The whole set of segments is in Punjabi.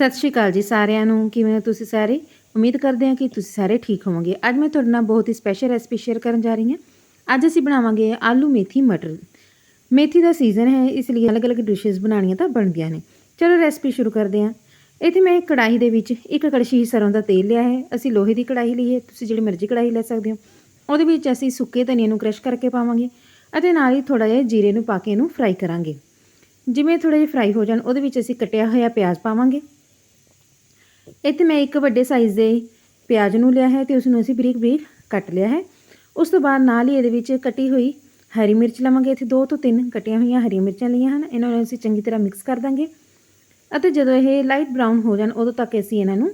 ਸਤਿ ਸ਼੍ਰੀ ਅਕਾਲ ਜੀ ਸਾਰਿਆਂ ਨੂੰ। ਕਿਵੇਂ ਹੋ ਤੁਸੀਂ ਸਾਰੇ? ਉਮੀਦ ਕਰਦੇ ਹਾਂ ਕਿ ਤੁਸੀਂ ਸਾਰੇ ਠੀਕ ਹੋਵੋਗੇ। ਅੱਜ ਮੈਂ ਤੁਹਾਡੇ ਨਾਲ ਬਹੁਤ ਹੀ ਸਪੈਸ਼ਲ ਰੈਸਪੀ ਸ਼ੇਅਰ ਕਰਨ ਜਾ ਰਹੀ ਹਾਂ। ਅੱਜ ਅਸੀਂ ਬਣਾਵਾਂਗੇ ਆਲੂ ਮੇਥੀ ਮਟਰ। ਮੇਥੀ ਦਾ ਸੀਜ਼ਨ ਹੈ, ਇਸ ਲਈ ਅਲੱਗ-ਅਲੱਗ ਡਿਸ਼ਸ ਬਣਾਉਣੀਆਂ ਤਾਂ ਬਣਦੀਆਂ ਨੇ। ਚਲੋ ਰੈਸਪੀ ਸ਼ੁਰੂ ਕਰਦੇ ਹਾਂ। ਇੱਥੇ ਮੈਂ ਕੜਾਹੀ ਦੇ ਵਿੱਚ ਇੱਕ ਕੜਛੀ ਸਰੋਂ ਦਾ ਤੇਲ ਲਿਆ ਹੈ। ਅਸੀਂ ਲੋਹੇ ਦੀ ਕੜਾਹੀ ਲਈ ਹੈ। ਤੁਸੀਂ ਜਿਹੜੀ ਮਰਜ਼ੀ ਕੜਾਹੀ ਲੈ ਸਕਦੇ ਹੋ। ਉਹਦੇ ਵਿੱਚ ਅਸੀਂ ਸੁੱਕੇ ਧਨੀਏ ਨੂੰ ਕ੍ਰਸ਼ ਕਰਕੇ ਪਾਵਾਂਗੇ ਅਤੇ ਨਾਲ ਹੀ ਥੋੜਾ ਜਿਹਾ ਜੀਰੇ ਨੂੰ ਪਾ ਕੇ ਇਹਨੂੰ ਫਰਾਈ ਕਰਾਂਗੇ। ਜਿਵੇਂ ਥੋੜੇ ਜਿਹਾ ਫਰਾਈ ਹੋ ਜਾਣ, ਉਹਦੇ ਵਿੱਚ ਅਸੀਂ ਕੱਟਿਆ ਹੋਇਆ ਪਿਆਜ਼ ਪਾਵਾਂਗੇ। ਇੱਥੇ ਮੈਂ ਇੱਕ ਵੱਡੇ ਸਾਈਜ਼ ਦੇ ਪਿਆਜ਼ ਨੂੰ ਲਿਆ ਹੈ ਤੇ ਉਸ ਨੂੰ ਅਸੀਂ ਬਰੀਕ ਬਰੀਕ ਕੱਟ ਲਿਆ ਹੈ। ਉਸ ਤੋਂ ਬਾਅਦ ਨਾਲ ਹੀ ਇਹਦੇ ਵਿੱਚ ਕੱਟੀ ਹੋਈ ਹਰੀ ਮਿਰਚ ਲਵਾਂਗੇ। ਇੱਥੇ ਦੋ ਤੋਂ ਤਿੰਨ ਕੱਟੀਆਂ ਹੋਈਆਂ ਹਰੀਆਂ ਮਿਰਚਾਂ ਲਈਆਂ ਹਨ। ਇਹਨਾਂ ਨੂੰ ਅਸੀਂ ਚੰਗੀ ਤਰ੍ਹਾਂ ਮਿਕਸ ਕਰ ਦਾਂਗੇ। ਅਤੇ ਜਦੋਂ ਇਹ ਲਾਈਟ ਬਰਾਊਨ ਹੋ ਜਾਣ, ਉਦੋਂ ਤੱਕ ਅਸੀਂ ਇਹਨਾਂ ਨੂੰ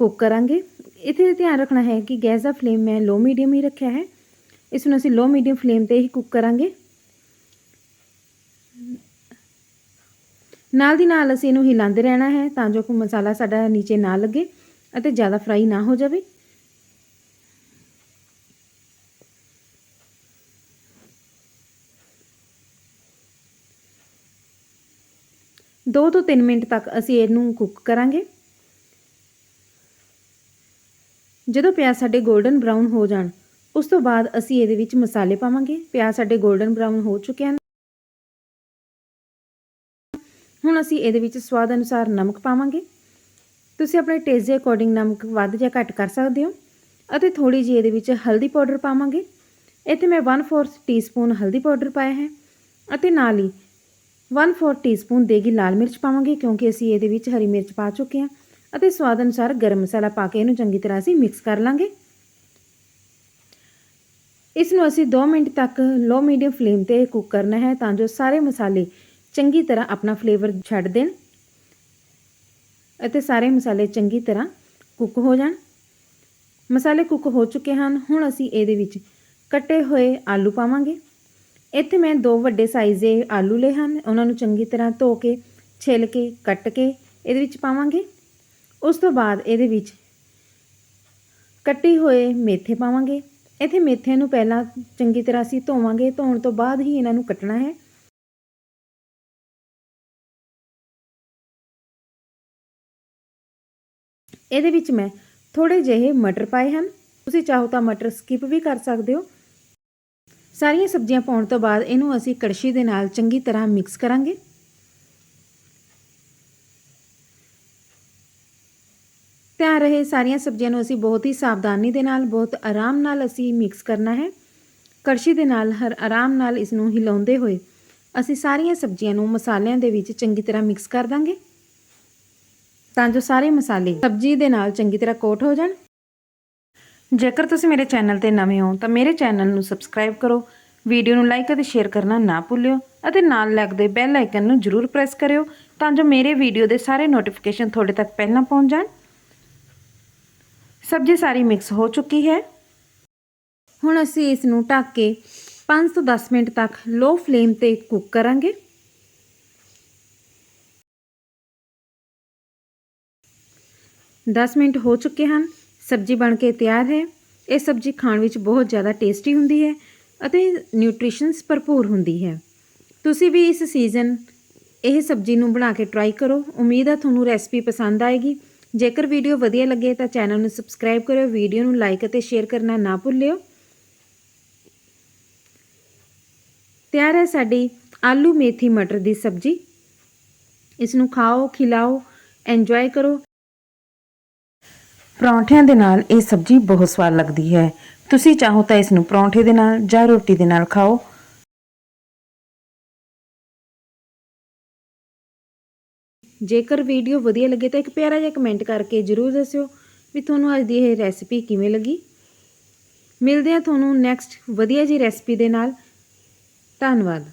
ਕੁੱਕ ਕਰਾਂਗੇ। ਇੱਥੇ ਧਿਆਨ ਰੱਖਣਾ ਹੈ ਕਿ ਗੈਸ ਦਾ ਫਲੇਮ ਮੈਂ ਲੋ ਮੀਡੀਅਮ ਹੀ ਰੱਖਿਆ ਹੈ। ਇਸ ਨੂੰ ਅਸੀਂ ਲੋ ਮੀਡੀਅਮ ਫਲੇਮ ਤੇ ਹੀ ਕੁੱਕ ਕਰਾਂਗੇ। ਨਾਲ ਦੀ ਨਾਲ ਅਸੀਂ ਇਹਨੂੰ ਹਿਲਾਉਂਦੇ ਰਹਿਣਾ ਹੈ ਤਾਂ ਜੋ ਕਿ ਮਸਾਲਾ ਸਾਡਾ ਨੀਚੇ ਨਾ ਲੱਗੇ ਅਤੇ ਜ਼ਿਆਦਾ ਫਰਾਈ ਨਾ ਹੋ ਜਾਵੇ। ਦੋ ਤੋਂ 3 ਮਿੰਟ ਤੱਕ ਅਸੀਂ ਇਹਨੂੰ ਕੁੱਕ ਕਰਾਂਗੇ। ਜਦੋਂ ਪਿਆਜ਼ ਸਾਡੇ 골ਡਨ ਬਰਾਊਨ ਹੋ ਜਾਣ, ਉਸ ਤੋਂ ਬਾਅਦ ਅਸੀਂ ਇਹਦੇ ਵਿੱਚ ਮਸਾਲੇ ਪਾਵਾਂਗੇ। ਪਿਆਜ਼ ਸਾਡੇ 골ਡਨ ਬਰਾਊਨ ਹੋ ਚੁੱਕੇ ਹਨ। ਹੁਣ ਅਸੀਂ ਇਹਦੇ ਵਿੱਚ ਸਵਾਦ ਅਨੁਸਾਰ ਨਮਕ ਪਾਵਾਂਗੇ। ਤੁਸੀਂ ਆਪਣੇ ਟੇਸਟ ਦੇ ਅਕੋਰਡਿੰਗ ਨਮਕ ਵੱਧ ਜਾਂ ਘੱਟ ਕਰ ਸਕਦੇ ਹੋ। ਅਤੇ ਥੋੜੀ ਜਿਹੀ ਇਹਦੇ ਵਿੱਚ ਹਲਦੀ ਪਾਊਡਰ ਪਾਵਾਂਗੇ। ਇੱਥੇ ਮੈਂ 1/4 ਟੀਸਪੂਨ ਹਲਦੀ ਪਾਊਡਰ ਪਾਇਆ ਹੈ ਅਤੇ ਨਾਲ ਹੀ 1/4 ਟੀਸਪੂਨ ਦੇਗੀ ਲਾਲ ਮਿਰਚ ਪਾਵਾਂਗੇ ਕਿਉਂਕਿ ਅਸੀਂ ਇਹਦੇ ਵਿੱਚ ਹਰੀ ਮਿਰਚ ਪਾ ਚੁੱਕੇ ਹਾਂ ਅਤੇ ਸਵਾਦ ਅਨੁਸਾਰ ਗਰਮ ਮਸਾਲਾ ਪਾ ਕੇ ਇਹਨੂੰ ਚੰਗੀ ਤਰ੍ਹਾਂ ਅਸੀਂ ਮਿਕਸ ਕਰ ਲਾਂਗੇ। ਇਸ ਨੂੰ ਅਸੀਂ 2 ਮਿੰਟ ਤੱਕ ਲੋ ਮੀਡੀਅਮ ਫਲੇਮ ਤੇ ਕੁੱਕ ਕਰਨਾ ਹੈ ਤਾਂ ਜੋ ਸਾਰੇ ਮਸਾਲੇ ਚੰਗੀ ਤਰ੍ਹਾਂ ਆਪਣਾ ਫਲੇਵਰ ਛੱਡ ਦੇਣ ਅਤੇ ਸਾਰੇ ਮਸਾਲੇ ਚੰਗੀ ਤਰ੍ਹਾਂ ਕੁੱਕ ਹੋ ਜਾਣ। ਮਸਾਲੇ ਕੁੱਕ ਹੋ ਚੁੱਕੇ ਹਨ। ਹੁਣ ਅਸੀਂ ਇਹਦੇ ਵਿੱਚ ਕੱਟੇ ਹੋਏ ਆਲੂ ਪਾਵਾਂਗੇ। ਇੱਥੇ ਮੈਂ ਦੋ ਵੱਡੇ ਸਾਈਜ਼ ਦੇ ਆਲੂ ਲਏ ਹਨ। ਉਹਨਾਂ ਨੂੰ ਚੰਗੀ ਤਰ੍ਹਾਂ ਧੋ ਕੇ, ਛਿੱਲ ਕੇ, ਕੱਟ ਕੇ ਇਹਦੇ ਵਿੱਚ ਪਾਵਾਂਗੇ। ਉਸ ਤੋਂ ਬਾਅਦ ਇਹਦੇ ਵਿੱਚ ਕੱਟੀ ਹੋਏ ਮੇਥੇ ਪਾਵਾਂਗੇ। ਇੱਥੇ ਮੇਥਿਆਂ ਨੂੰ ਪਹਿਲਾਂ ਚੰਗੀ ਤਰ੍ਹਾਂ ਅਸੀਂ ਧੋਵਾਂਗੇ। ਧੋਣ ਤੋਂ ਬਾਅਦ ਹੀ ਇਹਨਾਂ ਨੂੰ ਕੱਟਣਾ ਹੈ। ਇਹਦੇ ਵਿੱਚ ਮੈਂ ਥੋੜੇ ਜਿਹੇ ਮਟਰ ਪਾਏ ਹਨ। ਤੁਸੀਂ ਚਾਹੋ ਤਾਂ ਮਟਰ ਸਕਿਪ ਵੀ ਕਰ ਸਕਦੇ ਹੋ। ਸਾਰੀਆਂ ਸਬਜ਼ੀਆਂ ਪਾਉਣ ਤੋਂ ਬਾਅਦ ਇਹਨੂੰ ਅਸੀਂ ਕੜਛੀ ਦੇ ਨਾਲ ਚੰਗੀ ਤਰ੍ਹਾਂ ਮਿਕਸ ਕਰਾਂਗੇ। ਧਿਆਨ ਰਹੇ ਸਾਰੀਆਂ ਸਬਜ਼ੀਆਂ ਨੂੰ ਅਸੀਂ ਬਹੁਤ ਹੀ ਸਾਵਧਾਨੀ ਦੇ ਨਾਲ, ਬਹੁਤ ਆਰਾਮ ਨਾਲ ਅਸੀਂ ਮਿਕਸ ਕਰਨਾ ਹੈ। ਕੜਛੀ ਦੇ ਨਾਲ ਹਰ ਆਰਾਮ ਨਾਲ ਇਸ ਨੂੰ ਹਿਲਾਉਂਦੇ ਹੋਏ ਅਸੀਂ ਸਾਰੀਆਂ ਸਬਜ਼ੀਆਂ ਨੂੰ ਮਸਾਲਿਆਂ ਦੇ ਵਿੱਚ ਚੰਗੀ ਤਰ੍ਹਾਂ ਮਿਕਸ ਕਰ ਦਾਂਗੇ। ਤਾਂ ਜੋ ਸਾਰੇ ਮਸਾਲੇ ਸਬਜ਼ੀ ਦੇ ਨਾਲ ਚੰਗੀ ਤਰ੍ਹਾਂ ਕੋਟ ਹੋ ਜਾਣ। ਜੇਕਰ ਤੁਸੀਂ ਮੇਰੇ ਚੈਨਲ ਤੇ ਨਵੇਂ ਹੋ, ਤਾਂ ਮੇਰੇ ਚੈਨਲ ਨੂੰ ਸਬਸਕ੍ਰਾਈਬ ਕਰੋ। ਵੀਡੀਓ ਨੂੰ ਲਾਈਕ ਅਤੇ ਸ਼ੇਅਰ ਕਰਨਾ ਨਾ ਭੁੱਲਿਓ ਅਤੇ ਨਾਲ ਲੱਗਦੇ ਬੈਲ ਆਈਕਨ ਨੂੰ ਜ਼ਰੂਰ ਪ੍ਰੈਸ ਕਰਿਓ ਤਾਂ ਜੋ ਮੇਰੇ ਵੀਡੀਓ ਦੇ ਸਾਰੇ ਨੋਟੀਫਿਕੇਸ਼ਨ ਤੁਹਾਡੇ ਤੱਕ ਪਹਿਲਾਂ ਪਹੁੰਚ ਜਾਣ। ਸਬਜ਼ੀ ਸਾਰੀ ਮਿਕਸ ਹੋ ਚੁੱਕੀ ਹੈ। ਹੁਣ ਅਸੀਂ ਇਸ ਨੂੰ ਢੱਕ ਕੇ 5 ਤੋਂ 10 ਮਿੰਟ ਤੱਕ ਲੋ ਫਲੇਮ ਤੇ ਕੁੱਕ ਕਰਾਂਗੇ। ਦਸ ਮਿੰਟ ਹੋ ਚੁੱਕੇ ਹਨ, ਸਬਜ਼ੀ ਬਣ ਕੇ ਤਿਆਰ ਹੈ। ਇਹ ਸਬਜ਼ੀ ਖਾਣ ਵਿੱਚ ਬਹੁਤ ਜ਼ਿਆਦਾ ਟੇਸਟੀ ਹੁੰਦੀ ਹੈ ਅਤੇ ਨਿਊਟ੍ਰੀਸ਼ਨਸ ਭਰਪੂਰ ਹੁੰਦੀ ਹੈ। ਤੁਸੀਂ ਵੀ ਇਸ ਸੀਜ਼ਨ ਇਹ ਸਬਜ਼ੀ ਨੂੰ ਬਣਾ ਕੇ ਟਰਾਈ ਕਰੋ। ਉਮੀਦ ਹੈ ਤੁਹਾਨੂੰ ਰੈਸਪੀ ਪਸੰਦ ਆਏਗੀ। ਜੇਕਰ ਵੀਡੀਓ ਵਧੀਆ ਲੱਗੇ ਤਾਂ ਚੈਨਲ ਨੂੰ ਸਬਸਕ੍ਰਾਈਬ ਕਰਿਓ, ਵੀਡੀਓ ਨੂੰ ਲਾਈਕ ਅਤੇ ਸ਼ੇਅਰ ਕਰਨਾ ਨਾ ਭੁੱਲਿਓ। ਤਿਆਰ ਹੈ ਸਾਡੀ ਆਲੂ ਮੇਥੀ ਮਟਰ ਦੀ ਸਬਜ਼ੀ। ਇਸ ਨੂੰ ਖਾਓ, ਖਿਲਾਓ ਐਂਜੋਏ ਕਰੋ। ਪਰੌਂਠਿਆਂ ਦੇ ਨਾਲ ਇਹ ਸਬਜ਼ੀ ਬਹੁਤ ਸਵਾਦ ਲੱਗਦੀ ਹੈ। ਤੁਸੀਂ ਚਾਹੋ ਤਾਂ ਇਸ ਨੂੰ ਪਰੌਂਠੇ ਦੇ ਨਾਲ ਜਾਂ ਰੋਟੀ ਦੇ ਨਾਲ ਖਾਓ। ਜੇਕਰ ਵੀਡੀਓ ਵਧੀਆ ਲੱਗੇ ਤਾਂ ਇੱਕ ਪਿਆਰਾ ਜਿਹਾ ਕਮੈਂਟ ਕਰਕੇ ਜਰੂਰ ਦੱਸਿਓ ਵੀ ਤੁਹਾਨੂੰ ਅੱਜ ਦੀ ਇਹ ਰੈਸਿਪੀ ਕਿਵੇਂ ਲੱਗੀ। ਮਿਲਦੇ ਹਾਂ ਤੁਹਾਨੂੰ ਨੈਕਸਟ ਵਧੀਆ ਜੀ ਰੈਸਿਪੀ ਦੇ ਨਾਲ। ਧੰਨਵਾਦ।